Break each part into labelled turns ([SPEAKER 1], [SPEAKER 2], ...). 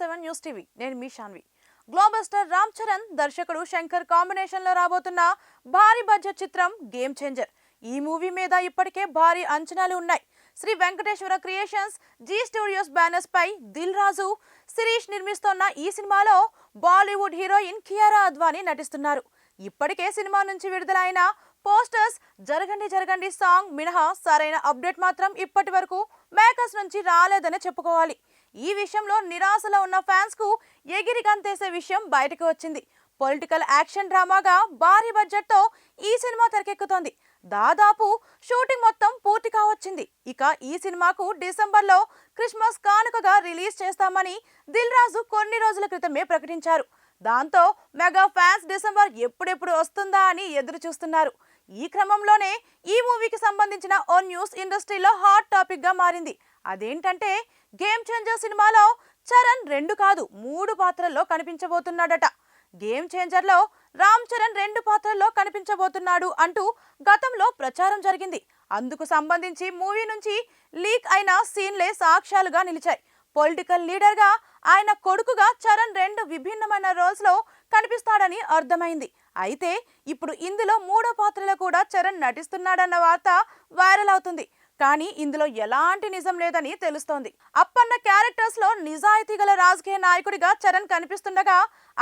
[SPEAKER 1] Seven news TV. నేను మీ Shanvi. Global star Ram Charan దర్శకుడు శంకర్ కాంబినేషన్లో రాబోతున్న భారీ బడ్జెట్ చిత్రం గేమ్ చేంజర్ ఈ మూవీ మీద ఇప్పటికే భారీ అంచనాలు ఉన్నాయి. Sri Venkateswara creations Zee studios banners పై దిల్ రాజు శిరీష్ నిర్మిస్తోన్న ఈ సినిమాలో బాలీవుడ్ హీరోయిన్ కియారా అద్వానీ నటిస్తున్నారు. ఇప్పటికే సినిమా నుంచి విడుదలైన పోస్టర్స్ జరగండి జరగండి సాంగ్ మినహా సరైన అప్డేట్ మాత్రం ఇప్పటి వరకు మేకర్స్ నుంచి రాలేదని చెప్పుకోవాలి. ఈ విషయంలో నిరాశలో ఉన్న ఫ్యాన్స్కు ఎగిరి గంతేసే విషయం బయటకు వచ్చింది. పొలిటికల్ యాక్షన్ డ్రామాగా భారీ బడ్జెట్తో ఈ సినిమా తెరకెక్కుతోంది. దాదాపు షూటింగ్ మొత్తం పూర్తి కావచ్చింది. ఇక ఈ సినిమాకు డిసెంబర్లో క్రిస్మస్ కానుకగా రిలీజ్ చేస్తామని దిల్ రాజు కొన్ని రోజుల క్రితమే ప్రకటించారు. దాంతో మెగా ఫ్యాన్స్ డిసెంబర్ ఎప్పుడెప్పుడు వస్తుందా అని ఎదురు చూస్తున్నారు ఈ క్రమంలోనే ఈ మూవీకి సంబంధించిన ఓ న్యూస్ ఇండస్ట్రీలో హాట్ టాపిక్గా మారింది. అదేంటంటే గేమ్ చేంజర్ సినిమాలో చరణ్ రెండు కాదు మూడు పాత్రల్లో కనిపించబోతున్నాడట. గేమ్ చేంజర్లో రామ్ చరణ్ రెండు పాత్రల్లో కనిపించబోతున్నాడు అంటూ గతంలో ప్రచారం జరిగింది. అందుకు సంబంధించి మూవీ నుంచి లీక్ అయిన సీన్లే సాక్ష్యాలుగా నిలిచాయి. పొలిటికల్ లీడర్గా ఆయన కొడుకుగా చరణ్ రెండు విభిన్నమైన రోల్స్లో కనిపిస్తాడని అర్థమైంది. అయితే ఇప్పుడు ఇందులో మూడో పాత్రలో కూడా చరణ్ నటిస్తున్నాడన్న వార్త వైరల్ అవుతుంది. కానీ ఇందులో ఎలాంటి నిజం లేదని తెలుస్తోంది. అప్పన్న క్యారెక్టర్స్లో నిజాయితీ గల రాజకీయ నాయకుడిగా చరణ్ కనిపిస్తుండగా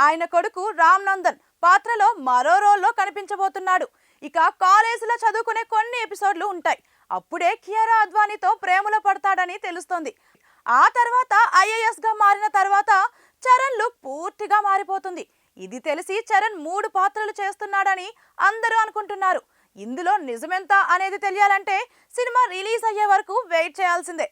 [SPEAKER 1] ఆయన కొడుకు రామ్ నందన్ పాత్రలో మరో రోల్లో కనిపించబోతున్నాడు. ఇక కాలేజీలో చదువుకునే కొన్ని ఎపిసోడ్లు ఉంటాయి. అప్పుడే కియారా అద్వానీతో ప్రేమలో పడతాడని తెలుస్తోంది. ఆ తర్వాత ఐఏఎస్గా మారిన తర్వాత చరణ్ లుక్ పూర్తిగా మారిపోతుంది. ఇది తెలిసి చరణ్ మూడు పాత్రలు చేస్తున్నాడని అందరూ అనుకుంటున్నారు. ఇందులో నిజమెంత అనేది తెలియాలంటే సినిమా రిలీజ్ అయ్యే వరకు వెయిట్ చేయాల్సిందే.